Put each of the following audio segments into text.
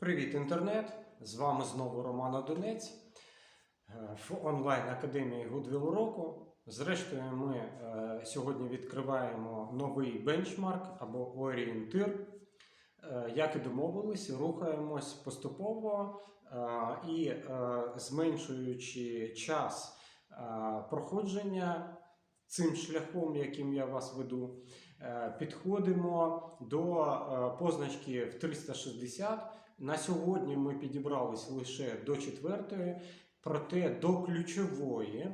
Привіт, інтернет! З вами знову Роман Одинець е, в онлайн-академії Goodwill року. Зрештою, ми е, сьогодні відкриваємо новий бенчмарк або орієнтир. Е, Як і домовились, рухаємось поступово і зменшуючи час проходження цим шляхом, яким я вас веду, підходимо до е, позначки в 360. На сьогодні ми підібрались лише до четвертої, проте до ключової.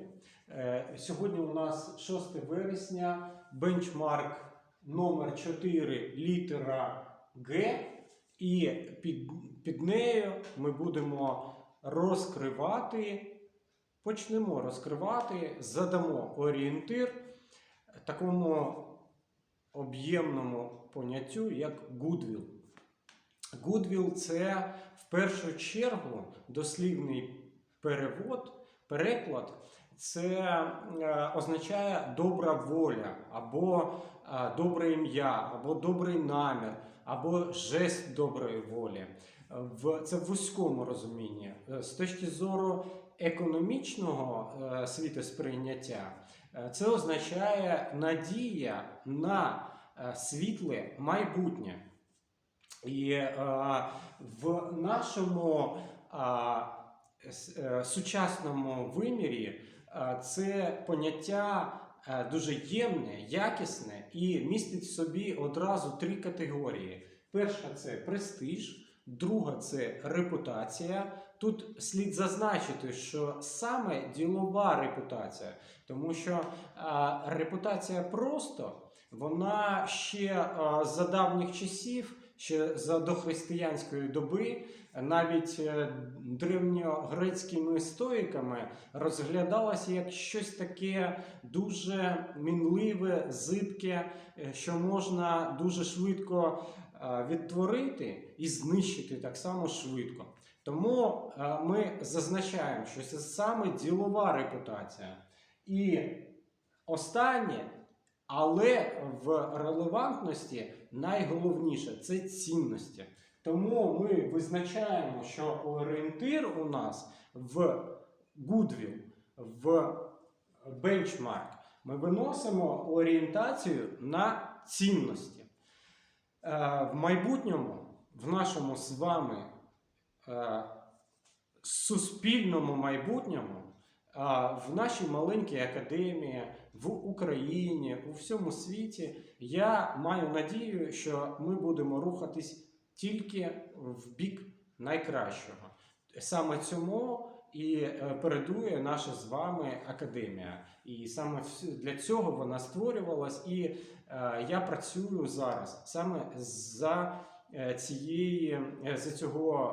Е, Сьогодні у нас 6 вересня, бенчмарк номер 4 літера Г, і під, під нею ми будемо розкривати, почнемо розкривати, задамо орієнтир такому об'ємному поняттю, як Goodwill. Goodwill – це в першу чергу дослівний перевод, переклад. Це е, означає добра воля, або е, добре ім'я, або добрий намір, або жест доброї волі. Е, В, це в вузькому розумінні. З точки зору економічного е, світосприйняття, е, це означає надія на е, світле майбутнє. І в нашому сучасному вимірі це поняття дуже ємне, якісне і містить в собі одразу три категорії: перша це престиж, друга це репутація. Тут слід зазначити, що саме ділова репутація, тому що е, репутація просто вона ще е, за давніх часів, ще за дохристиянської доби, навіть е, древньогрецькими стоїками розглядалася як щось таке дуже мінливе, зибке, е, що можна дуже швидко е, відтворити і знищити так само швидко. Тому ми зазначаємо, що це саме ділова репутація. І останнє, але в релевантності найголовніше це цінності. Тому ми визначаємо, що орієнтир у нас в Goodwill, в бенчмарк, ми виносимо орієнтацію на цінності. Е, В майбутньому, в нашому з вами е, суспільному майбутньому, в нашій маленькій академії, в Україні, у всьому світі, я маю надію, що ми будемо рухатись тільки в бік найкращого. Саме цьому і е, передує наша з вами академія. І саме для цього вона створювалась, і е, я працюю зараз саме за цієї е, за цього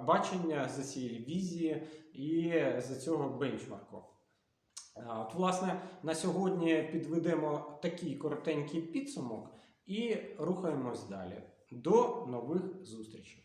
е, бачення, за цієї візії і за цього бенчмарку. От, власне, на сьогодні підведемо такий коротенький підсумок і рухаємось далі. До нових зустрічей!